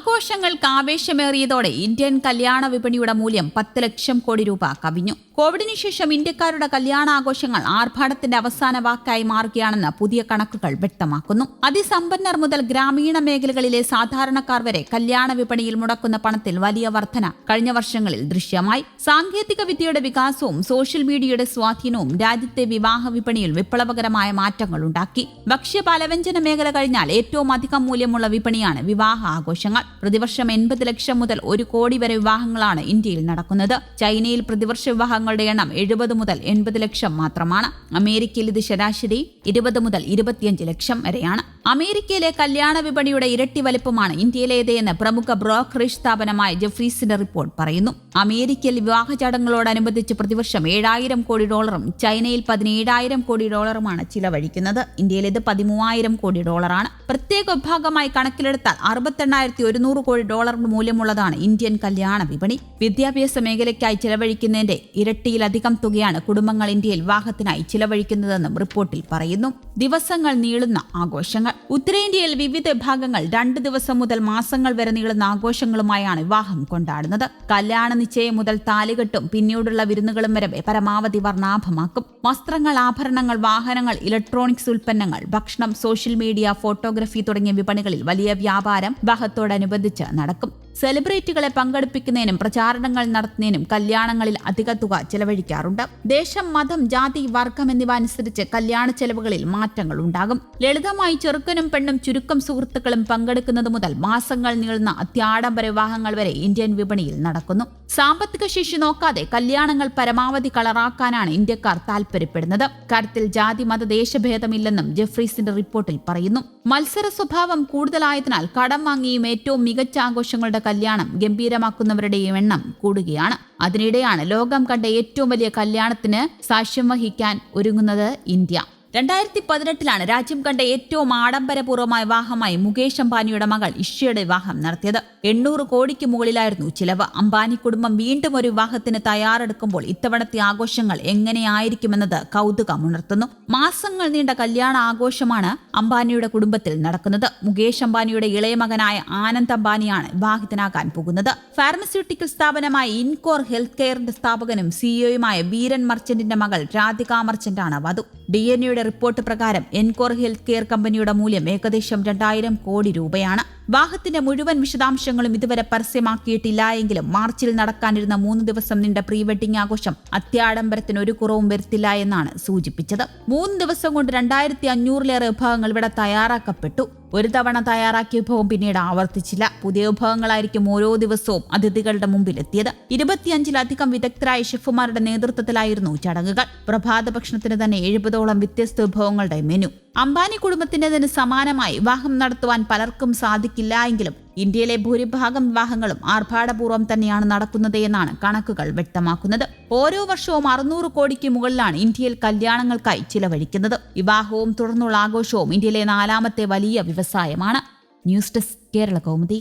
ആഘോഷങ്ങൾക്ക് ആവേശമേറിയതോടെ ഇന്ത്യൻ കല്യാണ വിപണിയുടെ മൂല്യം പത്ത് ലക്ഷം കോടി രൂപ കവിഞ്ഞു. കോവിഡിന് ശേഷം ഇന്ത്യക്കാരുടെ കല്യാണാഘോഷങ്ങൾ ആർഭാടത്തിന്റെ അവസാന വാക്കായി മാറുകയാണെന്ന് പുതിയ കണക്കുകൾ വ്യക്തമാക്കുന്നു. അതിസമ്പന്നർ മുതൽ ഗ്രാമീണ മേഖലകളിലെ സാധാരണക്കാർ വരെ കല്യാണ വിപണിയിൽ മുടക്കുന്ന പണത്തിൽ വലിയ വർധന കഴിഞ്ഞ വർഷങ്ങളിൽ ദൃശ്യമായി. സാങ്കേതിക വിദ്യയുടെ വികാസവും സോഷ്യൽ മീഡിയയുടെ സ്വാധീനവും രാജ്യത്തെ വിവാഹ വിപണിയിൽ വിപ്ലവകരമായ മാറ്റങ്ങൾ ഉണ്ടാക്കി. ഭക്ഷ്യ പലവ്യഞ്ജന മേഖല കഴിഞ്ഞാൽ ഏറ്റവും അധികം മൂല്യമുള്ള വിപണിയാണ് വിവാഹ ആഘോഷങ്ങൾ. പ്രതിവർഷം എൺപത് ലക്ഷം മുതൽ ഒരു കോടി വരെ വിവാഹങ്ങളാണ് ഇന്ത്യയിൽ നടക്കുന്നത്. ചൈനയിൽ പ്രതിവർഷ വിവാഹങ്ങളുടെ എണ്ണം എഴുപത് മുതൽ എൺപത് ലക്ഷം മാത്രമാണ്. അമേരിക്കയിൽ ഇത് ശരാശരി ഇരുപത് മുതൽ ഇരുപത്തിയഞ്ച് ലക്ഷം വരെയാണ്. അമേരിക്കയിലെ കല്യാണ വിപണിയുടെ ഇരട്ടി വലിപ്പമാണ് ഇന്ത്യയിലേതെന്ന് പ്രമുഖ ബ്രോക്കറേജ് സ്ഥാപനമായ ജെഫ്രീസിന്റെ റിപ്പോർട്ട് പറയുന്നു. അമേരിക്കയിൽ വിവാഹ ചടങ്ങുകളോടനുബന്ധിച്ച് പ്രതിവർഷം ഏഴായിരം കോടി ഡോളറും ചൈനയിൽ പതിനേഴായിരം കോടി ഡോളറുമാണ് ചിലവഴിക്കുന്നത്. ഇന്ത്യയിൽ ഇത് പതിമൂവായിരം കോടി ഡോളറാണ്. പ്രത്യേക വിഭാഗമായി കണക്കിലെടുത്താൽ അറുപത്തെണ്ണായിരത്തി ഒരുന്നൂറ് കോടി ഡോളർ മൂല്യമുള്ളതാണ് ഇന്ത്യൻ കല്യാണ വിപണി. വിദ്യാഭ്യാസ മേഖലയ്ക്കായി ചിലവഴിക്കുന്നതിന്റെ ഇരട്ടിയിലധികം തുകയാണ് കുടുംബങ്ങൾ ഇന്ത്യയിൽ വിവാഹത്തിനായി ചിലവഴിക്കുന്നതെന്നും റിപ്പോർട്ടിൽ പറയുന്നു. ദിവസങ്ങൾ നീളുന്ന ആഘോഷങ്ങൾ. ഉത്തരേന്ത്യയിൽ വിവിധ വിഭാഗങ്ങൾ രണ്ട് ദിവസം മുതൽ മാസങ്ങൾ വരെ നീളുന്ന ആഘോഷങ്ങളുമായാണ് വിവാഹം കൊണ്ടാടുന്നത്. കല്യാണ നിശ്ചയം മുതൽ താലികെട്ടും പിന്നീടുള്ള വിരുന്നുകളും വരെ പരമാവധി വർണാഭമാക്കും. വസ്ത്രങ്ങൾ ആഭരണങ്ങൾ വാഹനങ്ങൾ ഇലക്ട്രോണിക്സ് ഉൽപ്പന്നങ്ങൾ ഭക്ഷണം സോഷ്യൽ മീഡിയ ഫോട്ടോഗ്രഫി തുടങ്ങിയ വിപണികളിൽ വലിയ വ്യാപാരം വിവാഹത്തോടനുബന്ധിച്ച് നടക്കും. സെലിബ്രിറ്റികളെ പങ്കെടുപ്പിക്കുന്നതിനും പ്രചാരണങ്ങൾ നടത്തുന്നതിനും കല്യാണങ്ങളിൽ അധിക തുക ചെലവഴിക്കാറുണ്ട്. ദേശം മതം ജാതി വർഗം എന്നിവ അനുസരിച്ച് കല്യാണ ചെലവുകളിൽ മാറ്റങ്ങൾ ഉണ്ടാകും. ലളിതമായി ചെറുക്കനും പെണ്ണും ചുരുക്കം സുഹൃത്തുക്കളും പങ്കെടുക്കുന്നത് മുതൽ മാസങ്ങൾ നീളുന്ന അത്യാഡംബര വിവാഹങ്ങൾ വരെ ഇന്ത്യൻ വിപണിയിൽ നടക്കുന്നു. സാമ്പത്തിക ശേഷി നോക്കാതെ കല്യാണങ്ങൾ പരമാവധി കളറാക്കാനാണ് ഇന്ത്യക്കാർ താൽപര്യപ്പെടുന്നത് കാര്യത്തിൽ ജാതി മത ദേശഭേദമില്ലെന്നും ജെഫ്രീസിന്റെ റിപ്പോർട്ടിൽ പറയുന്നു. മത്സര സ്വഭാവം കൂടുതലായതിനാൽ കടം വാങ്ങിയും ഏറ്റവും മികച്ച ആഘോഷങ്ങളുടെ കല്യാണം ഗംഭീരമാക്കുന്നവരുടെയും എണ്ണം കൂടുകയാണ്. അതിനിടെയാണ് ലോകം കണ്ട ഏറ്റവും വലിയ കല്യാണത്തിന് സാക്ഷ്യം വഹിക്കാൻ ഒരുങ്ങുന്നത് ഇന്ത്യ. രണ്ടായിരത്തി പതിനെട്ടിലാണ് രാജ്യം കണ്ട ഏറ്റവും ആഡംബരപൂർവമായ വിവാഹമായി മുകേഷ് അംബാനിയുടെ മകൾ ഇഷയുടെ വിവാഹം നടത്തിയത്. എണ്ണൂറ് കോടിക്ക് മുകളിലായിരുന്നു ചിലവ്. അംബാനി കുടുംബം വീണ്ടും ഒരു വിവാഹത്തിന് തയ്യാറെടുക്കുമ്പോൾ ഇത്തവണത്തെ ആഘോഷങ്ങൾ എങ്ങനെയായിരിക്കുമെന്നത് കൗതുകമുണർത്തുന്നു മാസങ്ങൾ നീണ്ട കല്യാണ ആഘോഷമാണ് അംബാനിയുടെ കുടുംബത്തിൽ നടക്കുന്നത്. മുകേഷ് അംബാനിയുടെ ഇളയ മകനായ ആനന്ദ് അംബാനിയാണ് വിവാഹിതനാകാൻ പോകുന്നത്. ഫാർമസ്യൂട്ടിക്കൽ സ്ഥാപനമായ ഇൻകോർ ഹെൽത്ത് കെയറിന്റെ സ്ഥാപകനും സിഇഒയുമായ വീരൻ മർച്ചന്റിന്റെ മകൾ രാധിക മർച്ചന്റാണ് വധു. ഡി എൻ എയുടെ റിപ്പോർട്ട് പ്രകാരം എൻകോർ ഹെൽത്ത് കെയർ കമ്പനിയുടെ മൂല്യം ഏകദേശം രണ്ടായിരം കോടി രൂപയാണ് വിവാഹത്തിന്റെ മുഴുവൻ വിശദാംശങ്ങളും ഇതുവരെ പരസ്യമാക്കിയിട്ടില്ല എങ്കിലും മാർച്ചിൽ നടക്കാനിരുന്ന മൂന്ന് ദിവസം നീണ്ട പ്രീ വെഡിംഗ് ആഘോഷം അത്യാഡംബരത്തിന് ഒരു കുറവും വരുത്തില്ല എന്നാണ് സൂചിപ്പിച്ചത്. മൂന്ന് ദിവസം കൊണ്ട് രണ്ടായിരത്തി അഞ്ഞൂറിലേറെ വിഭവങ്ങൾ ഇവിടെ തയ്യാറാക്കപ്പെട്ടു. ഒരു തവണ തയ്യാറാക്കിയ വിഭവം പിന്നീട് ആവർത്തിച്ചില്ല. പുതിയ വിഭവങ്ങളായിരിക്കും ഓരോ ദിവസവും അതിഥികളുടെ മുമ്പിൽ എത്തിയത് ഇരുപത്തിയഞ്ചിലധികം വിദഗ്ധരായ ഷെഫുമാരുടെ നേതൃത്വത്തിലായിരുന്നു ചടങ്ങുകൾ. പ്രഭാത ഭക്ഷണത്തിന് തന്നെ എഴുപതോളം വ്യത്യസ്ത വിഭവങ്ങളുടെ മെനു. അംബാനി കുടുംബത്തിന്റെതിന് സമാനമായി വിവാഹം നടത്തുവാൻ പലർക്കും സാധിക്കില്ല എങ്കിലും ഇന്ത്യയിലെ ഭൂരിഭാഗം വിവാഹങ്ങളും ആർഭാടപൂർവം തന്നെയാണ് നടക്കുന്നത് എന്നാണ് കണക്കുകൾ വ്യക്തമാക്കുന്നത്. ഓരോ വർഷവും അറുന്നൂറ് കോടിക്ക് മുകളിലാണ് ഇന്ത്യയിൽ കല്യാണങ്ങൾക്കായി ചിലവഴിക്കുന്നത്. വിവാഹവും തുടർന്നുള്ള ആഘോഷവും ഇന്ത്യയിലെ നാലാമത്തെ വലിയ വ്യവസായമാണ്. News desk Kerala Kaumudi.